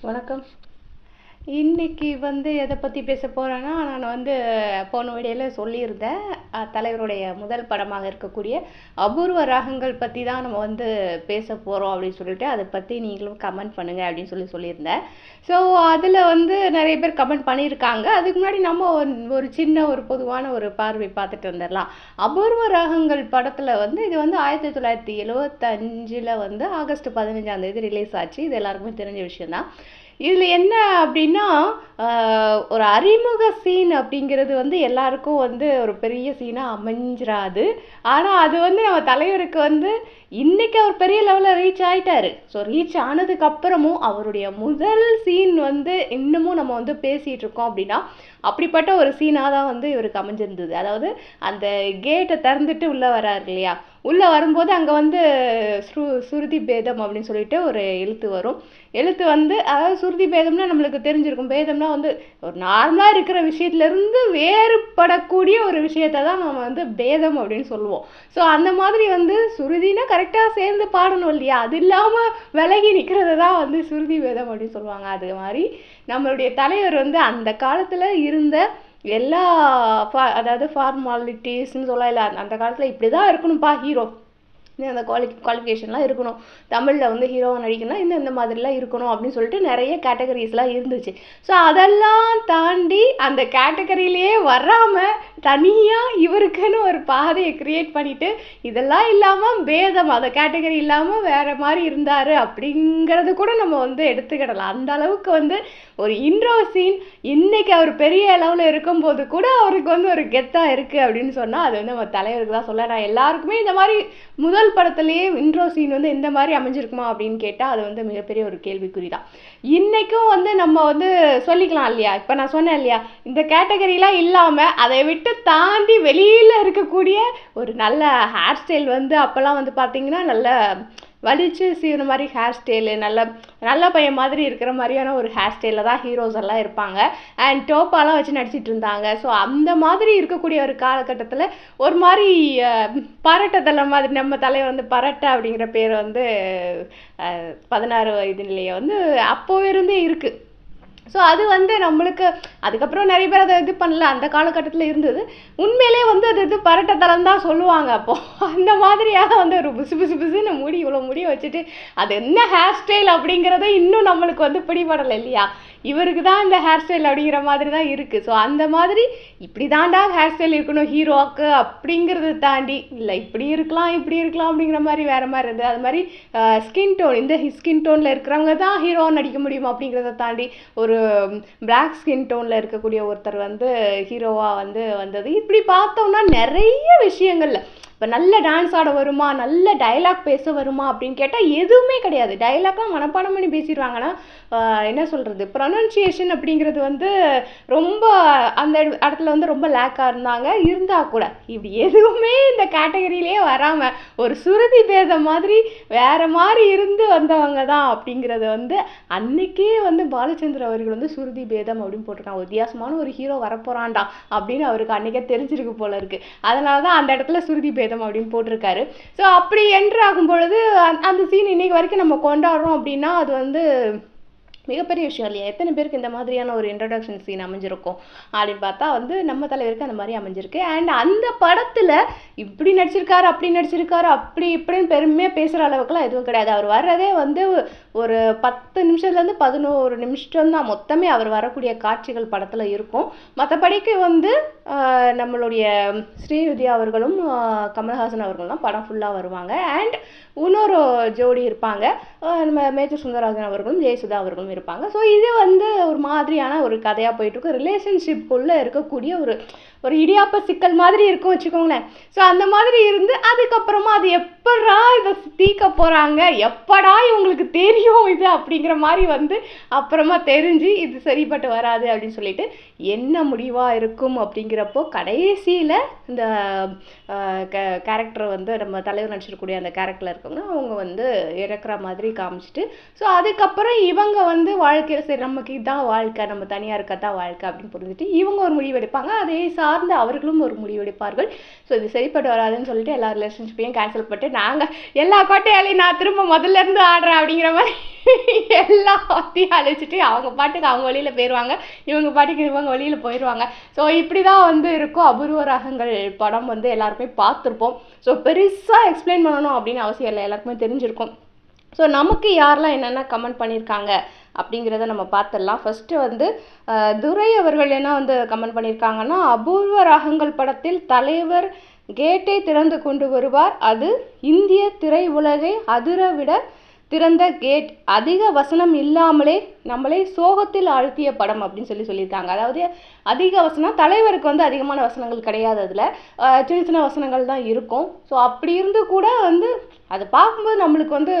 வணக்கம். இன்னைக்கு வந்து எதை பற்றி பேச போகிறேன்னா நான் வந்து போன வீடியோவில் சொல்லியிருந்தேன் தலைவருடைய முதல் படமாக இருக்கக்கூடிய அபூர்வ ராகங்கள் பற்றி தான் நம்ம வந்து பேச போகிறோம் அப்படின்னு சொல்லிட்டு அதை பற்றி நீங்களும் கமெண்ட் பண்ணுங்க அப்படின்னு சொல்லி சொல்லியிருந்தேன். ஸோ அதில் வந்து நிறைய பேர் கமெண்ட் பண்ணியிருக்காங்க. அதுக்கு முன்னாடி நம்ம ஒரு- ஒரு சின்ன ஒரு பொதுவான ஒரு பார்வை பார்த்துட்டு வந்துடலாம். அபூர்வ ராகங்கள் படத்தில் வந்து இது வந்து ஆயிரத்தி தொள்ளாயிரத்தி எழுவத்தஞ்சில் வந்து ஆகஸ்ட் பதினஞ்சாம் தேதி ரிலீஸ் ஆச்சு. இது எல்லாருக்குமே தெரிஞ்ச விஷயந்தான் இதில் என்ன அப்படின்னா ஒரு அறிமுக சீன் அப்படிங்கிறது வந்து எல்லாருக்கும் வந்து ஒரு பெரிய சீனாக அமைஞ்சிராது. ஆனால் அது வந்து நம்ம தலைவருக்கு வந்து இன்றைக்கி அவர் பெரிய லெவலில் ரீச் ஆகிட்டாரு ஸோ ரீச் ஆனதுக்கப்புறமும் அவருடைய முதல் சீன் வந்து இன்னமும் நம்ம வந்து பேசிகிட்ருக்கோம் இருக்கோம் அப்படின்னா அப்படிப்பட்ட ஒரு சீனாக தான் வந்து இவருக்கு அமைஞ்சிருந்தது அதாவது அந்த கேட்டை திறந்துட்டு உள்ளே வராரு இல்லையா? உள்ளே வரும்போது அங்கே வந்து ஸ்ரு சுருதி பேதம் அப்படின்னு சொல்லிட்டு ஒரு எழுத்து வரும். எழுத்து வந்து அதாவது சுருதி பேதம்னா நம்மளுக்கு தெரிஞ்சிருக்கும். பேதம்னா வந்து ஒரு நார்மலாக இருக்கிற விஷயத்துலேருந்து வேறுபடக்கூடிய ஒரு விஷயத்தை தான் நம்ம வந்து பேதம் அப்படின்னு சொல்லுவோம். ஸோ அந்த மாதிரி வந்து சுருதினா கரெக்டாக சேர்ந்து பாடணும் இல்லையா? அது இல்லாமல் விலகி நிற்கிறது தான் வந்து சுருதி பேதம் அப்படின்னு சொல்லுவாங்க. அது மாதிரி நம்மளுடைய தலைவர் வந்து அந்த காலத்தில் இருந்த எல்லா ஃபா அதாவது ஃபார்மாலிட்டிஸ்ன்னு சொல்லலாம் இல்லை அந்த காலத்தில் இப்படி தான் இருக்கணும்ப்பா ஹீரோ அந்த குவாலி குவாலிஃபிகேஷன்லாம் இருக்கணும். தமிழில் வந்து ஹீரோவாக நடிக்கணும்னா இந்த இந்த மாதிரிலாம் இருக்கணும் அப்படின்னு சொல்லிட்டு நிறைய கேட்டகரிஸ்லாம் இருந்துச்சு. ஸோ அதெல்லாம் தாண்டி அந்த கேட்டகரியிலேயே வராமல் தனியாக இவருக்குன்னு ஒரு பாதையை க்ரியேட் பண்ணிவிட்டு இதெல்லாம் இல்லாமல் பேதம் அந்த கேட்டகரி இல்லாமல் வேறு மாதிரி இருந்தார் அப்படிங்கிறது கூட நம்ம வந்து எடுத்துக்கிடலாம். அந்த அளவுக்கு வந்து ஒரு இன்ட்ரோ சீன் இன்றைக்கி அவர் பெரிய அளவில் இருக்கும்போது கூட அவருக்கு வந்து ஒரு கெத்தாக இருக்குது அப்படின்னு சொன்னால் அது வந்து நம்ம தலைவருக்கு தான் சொல்ல. நான் எல்லாருக்குமே இந்த மாதிரி முதல் படத்துலேயே இன்ட்ரோ சீன் வந்து இந்த மாதிரி அமைஞ்சிருக்குமா அப்படின்னு கேட்டால் அது வந்து மிகப்பெரிய ஒரு கேள்விக்குறி தான். இன்றைக்கும் வந்து நம்ம வந்து சொல்லிக்கலாம் இல்லையா? இப்போ நான் சொன்னேன் இல்லையா? இந்த கேட்டகரிலாம் இல்லாமல் அதை விட்டு தாண்டி வெளியில் இருக்கக்கூடிய ஒரு நல்ல ஹேர் ஸ்டைல் வந்து அப்போல்லாம் வந்து பார்த்தீங்கன்னா நல்ல வலிச்சு சீவுற மாதிரி ஹேர் ஸ்டைலு நல்ல நல்ல பையன் மாதிரி இருக்கிற மாதிரியான ஒரு ஹேர் ஸ்டைலில் தான் ஹீரோஸ் எல்லாம் இருப்பாங்க. அண்ட் டோப்பாலாம் வச்சு நடிச்சிட்டு இருந்தாங்க. ஸோ அந்த மாதிரி இருக்கக்கூடிய ஒரு காலகட்டத்தில் ஒரு மாதிரி பரட்டை தலை மாதிரி நம்ம தலைவர் வந்து பரட்டை அப்படிங்கிற பேர் வந்து பதினாறு வயதுலேயே வந்து அப்போவே இருந்தே இருக்குது ஸோ அது வந்து நம்மளுக்கு அதுக்கப்புறம் நிறைய பேர் அதை இது பண்ணல அந்த காலகட்டத்தில் இருந்தது. உண்மையிலே வந்து அது இது பரட்டத்தலம் தான் சொல்லுவாங்க அப்போ. அந்த மாதிரியாக வந்து ஒரு புசு புசு புசுன்னு முடி இவ்வளோ முடிய வச்சுட்டு அது என்ன ஹேர் ஸ்டைல் அப்படிங்கிறத இன்னும் நம்மளுக்கு வந்து பிடிபடலை இல்லையா? இவருக்கு தான் இந்த ஹேர் ஸ்டைல் அப்படிங்கிற மாதிரி தான் இருக்குது ஸோ அந்த மாதிரி இப்படி தாண்டா ஹேர் ஸ்டைல் இருக்கணும் ஹீரோக்கு அப்படிங்கிறத தாண்டி இல்லை இப்படி இருக்கலாம் இப்படி இருக்கலாம் அப்படிங்கிற மாதிரி வேறு மாதிரி இருந்தது. அது மாதிரி ஸ்கின் டோன் இந்த ஸ்கின் டோனில் இருக்கிறவங்க தான் ஹீரோ நடிக்க முடியும் அப்படிங்கிறத தாண்டி ஒரு பிளாக் ஸ்கின் டோனில் இருக்கக்கூடிய ஒருத்தர் வந்து ஹீரோவாக வந்து வந்தது. இப்படி பார்த்தோம்னா நிறைய விஷயங்கள்ல இப்போ நல்ல டான்ஸ் ஆட வருமா? நல்ல டயலாக் பேச வருமா? அப்படின்னு கேட்டால் எதுவுமே கிடையாது. டயலாக்லாம் மனப்பாடம் பண்ணி பேசிடுவாங்கன்னா என்ன சொல்கிறது ப்ரொனன்சியேஷன் அப்படிங்கிறது வந்து ரொம்ப அந்த இட- இடத்துல வந்து ரொம்ப லேக்காக இருந்தாங்க. இருந்தால் கூட இப்படி எதுவுமே இந்த கேட்டகரியிலே வராமல் ஒரு சுருதி பேதம் மாதிரி வேறு மாதிரி இருந்து வந்தவங்க தான் அப்படிங்கிறது வந்து அன்னைக்கே வந்து பாலச்சந்தர் அவர்கள் வந்து சுருதி பேதம் அப்படின்னு போட்டிருக்காங்க. வித்தியாசமான ஒரு ஹீரோ வரப்போறான்டா அப்படின்னு அவருக்கு அன்றைக்கே தெரிஞ்சிருக்கு போல இருக்குது அதனால தான் அந்த இடத்துல சுருதி பேதம் அப்படின்னு போட்டிருக்காரு. ஸோ அப்படி என்ட்ரு ஆகும் பொழுது அந்த சீன் இன்னைக்கு வரைக்கும் நம்ம கொண்டாடுறோம் அப்படின்னா அது வந்து மிகப்பெரிய விஷயம் இல்லையா? எத்தனை பேருக்கு இந்த மாதிரியான ஒரு இன்ட்ரடக்ஷன் சீன் அமைஞ்சிருக்கும்? அப்படின்னு பார்த்தா வந்து நம்ம தலைவருக்கு அந்த மாதிரி அமைஞ்சிருக்கு. அண்ட் அந்த படத்தில் இப்படி நடிச்சிருக்காரு அப்படி நடிச்சிருக்காரு அப்படி இப்படின்னு பெருமையாக பேசுகிற அளவுக்குலாம் எதுவும் கிடையாது. அவர் வர்றதே வந்து ஒரு பத்து நிமிஷத்துலேருந்து பதினோரு நிமிஷம் தான். மொத்தமே அவர் வரக்கூடிய காட்சிகள் படத்தில் இருக்கும். மற்றபடிக்கு வந்து நம்மளுடைய ஸ்ரீவித்யா அவர்களும் கமல்ஹாசன் அவர்களும் தான் படம் ஃபுல்லாக வருவாங்க. அண்ட் இன்னொரு ஜோடி இருப்பாங்க. நம்ம மேஜர் சுந்தரராஜன் அவர்களும் ஜெயசுதா அவர்களும் இருப்பாங்க. ஸோ இது வந்து ஒரு மாதிரியான ஒரு கதையாக போயிட்டு இருக்கு ரிலேஷன்ஷிப்புக்குள்ளே இருக்கக்கூடிய ஒரு ஒரு இடியாப்ப சிக்கல் மாதிரி இருக்கும் வச்சுக்கோங்களேன். ஸோ அந்த மாதிரி இருந்து அதுக்கப்புறமா அது எப்படா இதை தீக்க போகிறாங்க எப்படா இவங்களுக்கு தெரியும் இது அப்படிங்கிற மாதிரி வந்து அப்புறமா தெரிஞ்சு இது சரிப்பட்டு வராது அப்படின்னு சொல்லிட்டு என்ன முடிவாக இருக்கும் அப்படிங்கிறப்போ கடைசியில் இந்த கேரக்டர் வந்து நம்ம தலைவர் நடிச்சிருக்கக்கூடிய அந்த கேரக்டரில் இருக்கவங்க அவங்க வந்து இறக்குற மாதிரி காமிச்சிட்டு. ஸோ அதுக்கப்புறம் இவங்க வந்து வாழ்க்கையில் சரி நமக்கு இதுதான் வாழ்க்கை நம்ம தனியாக இருக்கத்தான் வாழ்க்கை அப்படின்னு புரிஞ்சுட்டு இவங்க ஒரு முடிவு எடுப்பாங்க. அதே சார்ந்து அவர்களும் ஒரு முடிவெடுப்பார்கள் ஸோ இது சரிப்பட்டு வராதுன்னு சொல்லிட்டு எல்லா ரிலேஷன்ஷிப்பையும் கேன்சல் பண்ணிட்டு நாங்கள் எல்லா கோட்டையாலையும் நான் திரும்ப முதல்ல இருந்து ஆடுறேன் அப்படிங்கிற மாதிரி எல்லாத்தையும் அழிச்சிட்டு அவங்க பாட்டுக்கு அவங்க வழியில் போயிடுவாங்க இவங்க பாட்டுக்கு இவங்க வழியில் போயிடுவாங்க ஸோ இப்படி தான் வந்து இருக்கும் அபூர்வ ராகங்கள் படம் வந்து எல்லாருமே பார்த்துருப்போம். ஸோ பெருசாக எக்ஸ்பிளைன் பண்ணணும் அப்படின்னு அவசியம் இல்லை. எல்லாருக்குமே தெரிஞ்சிருக்கும். ஸோ நமக்கு யாரெல்லாம் என்னென்ன கமெண்ட் பண்ணியிருக்காங்க அப்படிங்கிறத நம்ம பார்த்துடலாம். ஃபஸ்ட்டு வந்து துரை அவர்கள் என்ன வந்து கமெண்ட் பண்ணியிருக்காங்கன்னா அபூர்வ ராகங்கள் படத்தில் தலைவர் கேட்டை திறந்து கொண்டு வருவார். அது இந்திய திரை உலகை அதிர விட திறந்த கேட். அதிக வசனம் இல்லாமலே நம்மளை சோகத்தில் ஆழ்த்திய படம் அப்படின்னு சொல்லி சொல்லியிருக்காங்க. அதாவது அதிக வசனம் தலைவருக்கு வந்து அதிகமான வசனங்கள் கிடையாது அதில். சின்ன சின்ன வசனங்கள் தான் இருக்கும். ஸோ அப்படி இருந்து கூட வந்து அதை பார்க்கும்போது நம்மளுக்கு வந்து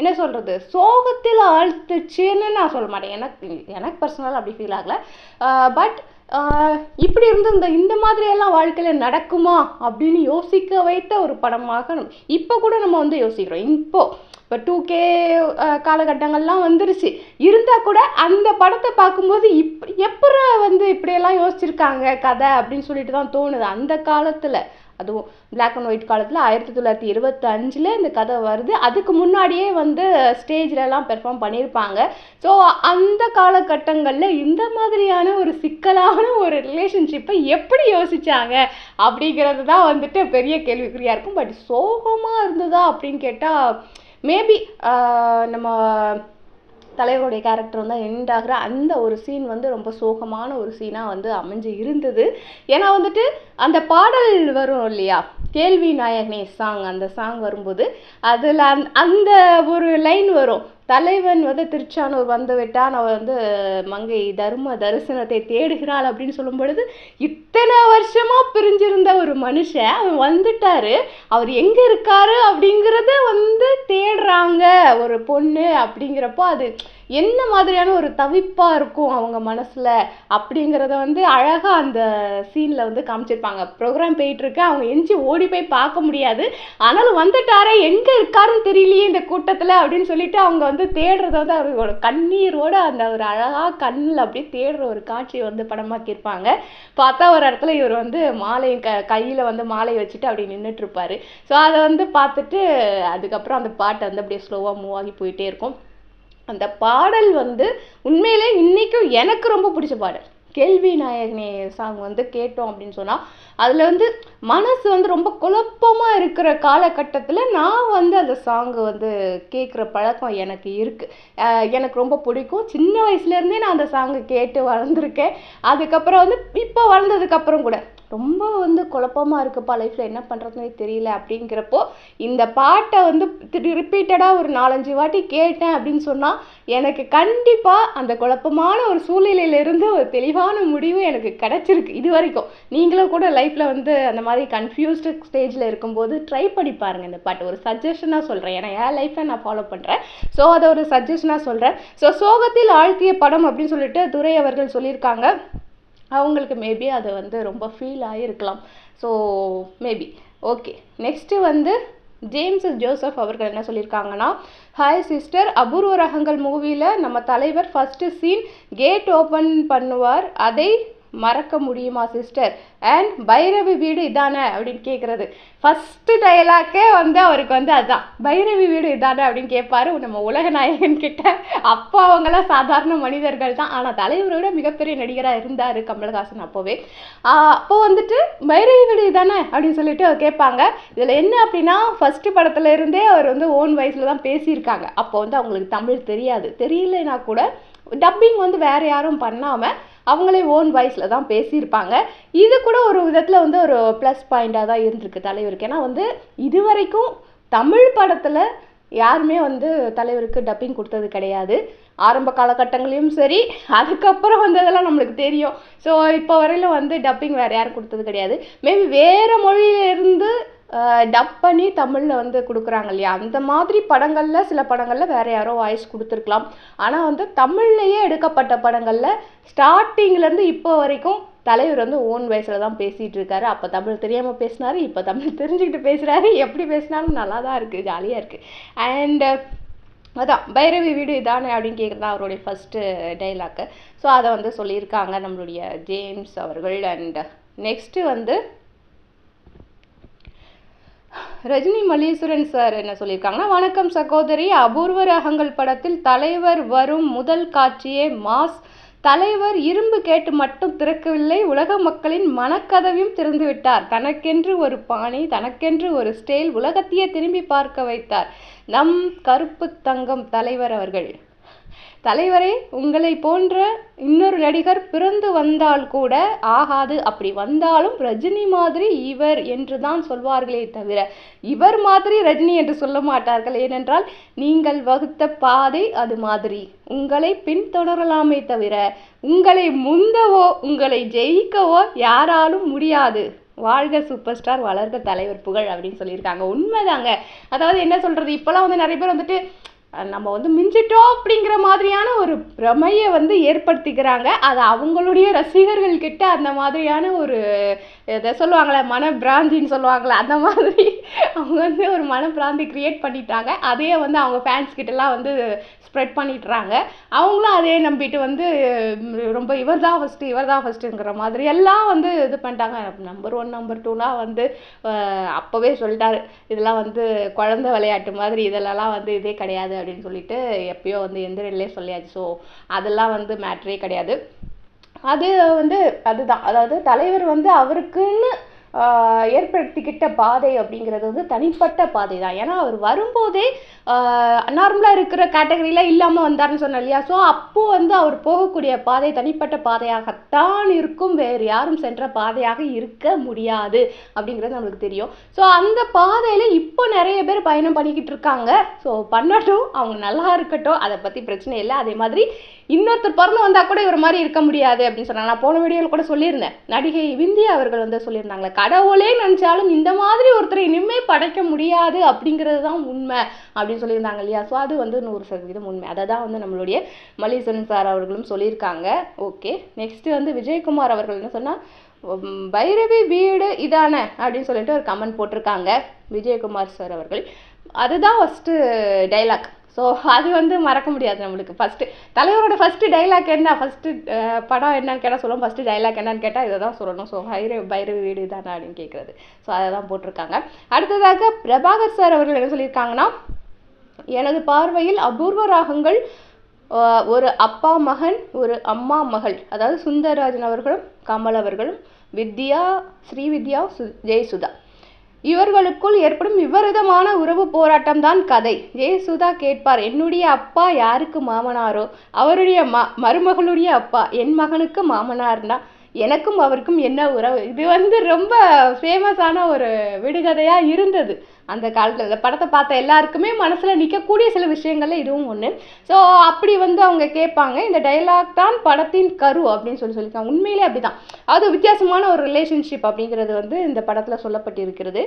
என்ன சொல்கிறது சோகத்தில் ஆழ்த்துச்சுன்னு நான் சொல்ல மாட்டேன். எனக்கு எனக்கு பர்சனலாக அப்படி ஃபீல் ஆகலை. பட் இப்படி இருந்து இந்த இந்த மாதிரியெல்லாம் வாழ்க்கையில் நடக்குமா அப்படின்னு யோசிக்க வைத்த ஒரு படமாக நம்ம இப்போ கூட நம்ம வந்து யோசிக்கிறோம். இப்போது இப்போ டூ கே காலகட்டங்கள்லாம் வந்துருச்சு. இருந்தால் கூட அந்த படத்தை பார்க்கும்போது இப் எப்படா வந்து இப்படியெல்லாம் யோசிச்சிருக்காங்க கதை அப்படின்னு சொல்லிட்டு தான் தோணுது. அந்த காலத்தில் அதுவும் பிளாக் அண்ட் ஒயிட் காலத்தில் ஆயிரத்தி தொள்ளாயிரத்தி இருபத்தஞ்சில் இந்த கதை வருது. அதுக்கு முன்னாடியே வந்து ஸ்டேஜ்லலாம் பெர்ஃபார்ம் பண்ணியிருப்பாங்க ஸோ அந்த காலகட்டங்களில் இந்த மாதிரியான ஒரு சிக்கலான ஒரு ரிலேஷன்ஷிப்பை எப்படி யோசித்தாங்க அப்படிங்கிறது தான் வந்துட்டு பெரிய கேள்விக்குறியாக இருக்கும். பட் சோகமாக இருந்ததா அப்படின்னு கேட்டால் மேபி நம்ம தலைவருடைய கேரக்டர் வந்து எண்ட் ஆகிற அந்த ஒரு சீன் வந்து ரொம்ப சோகமான ஒரு சீனாக வந்து அமைஞ்சு இருந்தது. ஏன்னா வந்துட்டு அந்த பாடல் வரும் இல்லையா? கேள்வி நாயகனே சாங் அந்த சாங் வரும்போது அதில் அந் அந்த ஒரு லைன் வரும். தலைவன் வந்து திருச்சானூர் வந்து விட்டான். அவன் வந்து மங்கை தர்ம தரிசனத்தை தேடுகிறாள் அப்படின்னு சொல்லும் பொழுது இத்தனை வருஷமாக பிரிஞ்சிருந்த ஒரு மனுஷன் அவன் வந்துட்டாரு. அவர் எங்கே இருக்காரு அப்படிங்கிறத வந்து இருக்காங்க ஒரு பொண்ணு அப்படிங்கிறப்போ அது என்ன மாதிரியான ஒரு தவிப்பாக இருக்கும் அவங்க மனசில் அப்படிங்கிறத வந்து அழகாக அந்த சீனில் வந்து காமிச்சிருப்பாங்க. ப்ரோக்ராம் போயிட்டுருக்கு. அவங்க எஞ்சி ஓடி போய் பார்க்க முடியாது. ஆனாலும் வந்துட்டாரே எங்கே இருக்காருன்னு தெரியலையே இந்த கூட்டத்தில் அப்படின்னு சொல்லிட்டு அவங்க வந்து தேடுறத வந்து அவரோட கண்ணீரோட அந்த ஒரு அழகாக கண்ணில் அப்படியே தேடுற ஒரு காட்சியை வந்து படமாக்கியிருப்பாங்க. பார்த்தா ஒரு இடத்துல இவர் வந்து மாலை க கையில் வந்து மாலையை வச்சுட்டு அப்படி நின்றுட்டு ஸோ அதை வந்து பார்த்துட்டு அதுக்கப்புறம் அந்த பாட்டை வந்து அப்படியே ஸ்லோவாக மூவ் ஆகி போயிட்டே இருக்கும். அந்த பாடல் வந்து உண்மையிலே இன்றைக்கும் எனக்கு ரொம்ப பிடிச்ச பாடல். கேள்வி நாயகனே சாங் வந்து கேட்டோம் அப்படின்னு சொன்னால் அதில் வந்து மனசு வந்து ரொம்ப குழப்பமாக இருக்கிற காலகட்டத்தில் நான் வந்து அந்த சாங்கு வந்து கேட்குற பழக்கம் எனக்கு இருக்குது எனக்கு ரொம்ப பிடிக்கும். சின்ன வயசுலேருந்தே நான் அந்த சாங்கை கேட்டு வளர்ந்துருக்கேன். அதுக்கப்புறம் வந்து இப்போ வளர்ந்ததுக்கப்புறம் கூட ரொம்ப வந்து குழப்பமாக இருக்குப்பா லைஃப்பில் என்ன பண்ணுறதுனே தெரியல அப்படிங்கிறப்போ இந்த பாட்டை வந்து ரிப்பீட்டடாக ஒரு நாலஞ்சு வாட்டி கேட்டேன் அப்படின்னு சொன்னால் எனக்கு கண்டிப்பாக அந்த குழப்பமான ஒரு சூழ்நிலையிலிருந்து ஒரு தெளிவான முடிவு எனக்கு கிடச்சிருக்கு இது வரைக்கும். நீங்களும் கூட லைஃப்பில் வந்து அந்த மாதிரி கன்ஃபியூஸ்டு ஸ்டேஜில் இருக்கும்போது ட்ரை பண்ணி பாருங்க இந்த பாட்டு. ஒரு சஜஷனாக சொல்கிறேன் ஏன்னா என் லைஃப்பில் நான் ஃபாலோ பண்ணுறேன் ஸோ அதை ஒரு சஜஷனாக சொல்கிறேன் ஸோ சோகத்தில் ஆழ்த்திய படம் அப்படின்னு சொல்லிட்டு துரை அவர்கள் சொல்லியிருக்காங்க. அவங்களுக்கு மேபி அது வந்து ரொம்ப ஃபீல் ஆகிருக்கலாம் ஸோ மேபி ஓகே நெக்ஸ்ட்டு வந்து ஜேம்ஸ் ஜோசப் அவர்கள் என்ன சொல்லியிருக்காங்கன்னா ஹாய் சிஸ்டர் அபூர்வ ரகங்கள் மூவியில் நம்ம தலைவர் ஃபஸ்ட்டு சீன் கேட் ஓப்பன் பண்ணுவார். அதை மறக்க முடியுமா சிஸ்டர் அண்ட் பைரவி வீடு இதானே? அப்படின்னு கேட்குறது ஃபஸ்ட்டு டயலாக்கே வந்து அவருக்கு வந்து அதுதான் பைரவி வீடு இதானே அப்படின்னு கேட்பாரு நம்ம உலக நாயகன் கிட்ட அப்போ அவங்களாம் சாதாரண மனிதர்கள் தான். ஆனால் தலைவரை விட மிகப்பெரிய நடிகராக இருந்தார் கமலஹாசன் அப்போவே. அப்போ வந்துட்டு பைரவி வீடு இதானே? அப்படின்னு சொல்லிட்டு அவர் கேட்பாங்க இதில் என்ன அப்படின்னா ஃபஸ்ட்டு படத்துல இருந்தே அவர் வந்து ஓன் வயசில் தான் பேசியிருக்காங்க. அப்போ வந்து அவங்களுக்கு தமிழ் தெரியாது. தெரியலனா கூட டப்பிங் வந்து வேறு யாரும் பண்ணாமல் அவங்களே ஓன் வாய்ஸில் தான் பேசியிருப்பாங்க. இது கூட ஒரு விதத்தில் வந்து ஒரு ப்ளஸ் பாயிண்ட்டாக தான் இருந்திருக்கு தலைவருக்கு. ஏன்னா வந்து இது வரைக்கும் தமிழ் படத்தில் யாருமே வந்து தலைவருக்கு டப்பிங் கொடுத்தது கிடையாது. ஆரம்ப காலகட்டங்களையும் சரி அதுக்கப்புறம் வந்ததெல்லாம் நம்மளுக்கு தெரியும். ஸோ இப்போ வரையிலும் வந்து டப்பிங் வேறு யாரும் கொடுத்தது கிடையாது. மேபி வேறு மொழியிலிருந்து டப் பண்ணி தமிழில் வந்து கொடுக்குறாங்க இல்லையா? அந்த மாதிரி படங்களில் சில படங்களில் வேறு யாரோ வாய்ஸ் கொடுத்துருக்கலாம். ஆனால் வந்து தமிழ்லையே எடுக்கப்பட்ட படங்களில் ஸ்டார்டிங்லேருந்து இப்போ வரைக்கும் தலைவர் வந்து ஓன் வயசில் தான் பேசிகிட்டு இருக்காரு. அப்போ தமிழ் தெரியாமல் பேசினார் இப்போ தமிழ் தெரிஞ்சுக்கிட்டு பேசுகிறாரு எப்படி பேசினாலும் நல்லா தான் இருக்குது ஜாலியாக இருக்குது அண்டு அதான் பைரவி வீடு இதானே அப்படின்னு கேட்குறது தான் அவருடைய ஃபஸ்ட்டு டைலாக்கு ஸோ அதை வந்து சொல்லியிருக்காங்க நம்மளுடைய ஜேம்ஸ் அவர்கள். அண்ட் நெக்ஸ்ட்டு வந்து ரஜினி மல்லீஸ்வரன் சார் என்ன சொல்லியிருக்காங்கன்னா வணக்கம் சகோதரி அபூர்வ ரகங்கள் படத்தில் தலைவர் வரும் முதல் காட்சியே மாஸ். தலைவர் இரும்பு கேட்டு மட்டும் திறக்கவில்லை உலக மக்களின் மனக்கதவையும் திறந்துவிட்டார் தனக்கென்று ஒரு பாணி தனக்கென்று ஒரு ஸ்டைல் உலகத்தையே திரும்பி பார்க்க வைத்தார். நம் கருப்பு தங்கம் தலைவர் அவர்கள். தலைவரே உங்களை போன்ற இன்னொரு நடிகர் பிறந்து வந்தால் கூட ஆகாது. அப்படி வந்தாலும் ரஜினி மாதிரி இவர் என்று தான் சொல்வார்களே தவிர இவர் மாதிரி ரஜினி என்று சொல்ல மாட்டார்கள். ஏனென்றால் நீங்கள் வகுத்த பாதை அது மாதிரி. உங்களை பின்தொடரலாமே தவிர உங்களை முந்தவோ உங்களை ஜெயிக்கவோ யாராலும் முடியாது. வாழ்க சூப்பர் ஸ்டார் வளர்க தலைவர் புகழ் அப்படின்னு சொல்லியிருக்காங்க. உண்மைதாங்க. அதாவது என்ன சொல்றது? இப்போலாம் வந்து நிறைய பேர் வந்துட்டு நம்ம வந்து மிஞ்சிட்டோம் அப்படிங்கிற மாதிரியான ஒரு பிரமையை வந்து ஏற்படுத்திக்கிறாங்க. அது அவங்களுடைய ரசிகர்கள் கிட்ட அந்த மாதிரியான ஒரு இதை சொல்லுவாங்களே மனப்பிராந்தின்னு சொல்லுவாங்களே அந்த மாதிரி அவங்க வந்து ஒரு மனப்பிராந்தி கிரியேட் பண்ணிட்டாங்க. அதையே வந்து அவங்க ஃபேன்ஸ் கிட்டலாம் வந்து ஸ்ப்ரெட் பண்ணிடுறாங்க. அவங்களும் அதே நம்பிட்டு வந்து ரொம்ப இவர் தான் ஃபஸ்ட்டு இவர் தான் ஃபஸ்ட்டுங்கிற மாதிரி எல்லாம் வந்து இது பண்ணிட்டாங்க. நம்பர் ஒன் நம்பர் டூலாம் வந்து அப்போவே சொல்லிட்டாரு. இதெல்லாம் வந்து குழந்தை விளையாட்டு மாதிரி இதெல்லாம் வந்து இதே கிடையாது அப்படின்னு சொல்லிட்டு எப்பயோ வந்து எந்திரிலே சொல்லியாச்சு. ஸோ அதெல்லாம் வந்து மேட்ரே கிடையாது. அது வந்து அதுதான். அதாவது தலைவர் வந்து அவருக்குன்னு ஏற்படுத்திக்கிட்ட பாதை அப்படிங்கிறது வந்து தனிப்பட்ட பாதை தான். ஏன்னா அவர் வரும்போதே நார்மலாக இருக்கிற கேட்டகரியில் இல்லாமல் வந்தாருன்னு சொன்னேன் இல்லையா? ஸோ அப்போது வந்து அவர் போகக்கூடிய பாதை தனிப்பட்ட பாதையாகத்தான் இருக்கும். வேறு யாரும் சென்ற பாதையாக இருக்க முடியாது அப்படிங்கிறது நம்மளுக்கு தெரியும். ஸோ அந்த பாதையில் இப்போ நிறைய பேர் பயணம் பண்ணிக்கிட்டு இருக்காங்க. ஸோ பண்ணட்டும். அவங்க நல்லா இருக்கட்டும். அதை பற்றி பிரச்சனை இல்லை. அதே மாதிரி இன்னொருத்தர் பிறந்து வந்தால் கூட இவர் மாதிரி இருக்க முடியாது அப்படின்னு சொன்னாங்க. நான் போன வீடியோவில் கூட சொல்லியிருந்தேன். நடிகை விந்தியா அவர்கள் வந்து சொல்லியிருந்தாங்களே கடவுளே நினச்சாலும் இந்த மாதிரி ஒருத்தரை இனிமே படைக்க முடியாது அப்படிங்கிறது தான் உண்மை அப்படின்னு சொல்லியிருந்தாங்க இல்லையா? ஸோ அது வந்து நூறு சதவீதம் உண்மை. அதை தான் வந்து நம்மளுடைய மல்லீஸ்வரன் சார் அவர்களும் சொல்லியிருக்காங்க. ஓகே நெக்ஸ்ட்டு வந்து விஜயகுமார் அவர்கள் என்ன சொன்னால் பைரவி வீடு இதானே? அப்படின்னு சொல்லிட்டு ஒரு கமெண்ட் போட்டிருக்காங்க விஜயகுமார் சார் அவர்கள். அதுதான் ஃபஸ்ட்டு டைலாக் ஸோ அது வந்து மறக்க முடியாது நம்மளுக்கு. ஃபஸ்ட்டு தலைவரோட ஃபஸ்ட்டு டைலாக் என்ன? ஃபஸ்ட்டு படம் என்னன்னு கேட்டால் சொல்லுவோம். ஃபஸ்ட்டு டைலாக் என்னன்னு கேட்டால் இதை தான் சொல்லணும். ஸோ ஹைர பைரவி வீடு தானே அப்படின்னு கேட்குறது ஸோ அதை தான் போட்டிருக்காங்க. அடுத்ததாக பிரபாகர் சார் அவர்கள் என்ன சொல்லியிருக்காங்கன்னா எனது பார்வையில் அபூர்வ ராகங்கள் ஒரு அப்பா மகன் ஒரு அம்மா மகள். அதாவது சுந்தரராஜன் அவர்களும் கமல் அவர்களும் வித்யா ஸ்ரீவித்யா சு ஜெயசுதா. இவர்களுக்குள் ஏற்படும் விபரீதமான உறவு போராட்டம் தான் கதை. ஜெயசுதா கேட்பார் என்னுடைய அப்பா யாருக்கு மாமனாரோ? அவருடைய ம மருமகளுடைய அப்பா என் மகனுக்கு மாமனார்னா? எனக்கும் அவருக்கும் என்ன உறவு? இது வந்து ரொம்ப ஃபேமஸான ஒரு விடுகதையாக இருந்தது. அந்த காலத்தில் இந்த படத்தை பார்த்த எல்லாருக்குமே மனசில் நிற்கக்கூடிய சில விஷயங்கள்ல இதுவும் ஒன்று ஸோ அப்படி வந்து அவங்க கேட்பாங்க இந்த டைலாக் தான் படத்தின் கரு அப்படின்னு சொல்லி சொல்லியிருக்காங்க. உண்மையிலே அப்படிதான். அது வித்தியாசமான ஒரு ரிலேஷன்ஷிப் அப்படிங்கிறது வந்து இந்த படத்தில் சொல்லப்பட்டிருக்கிறது.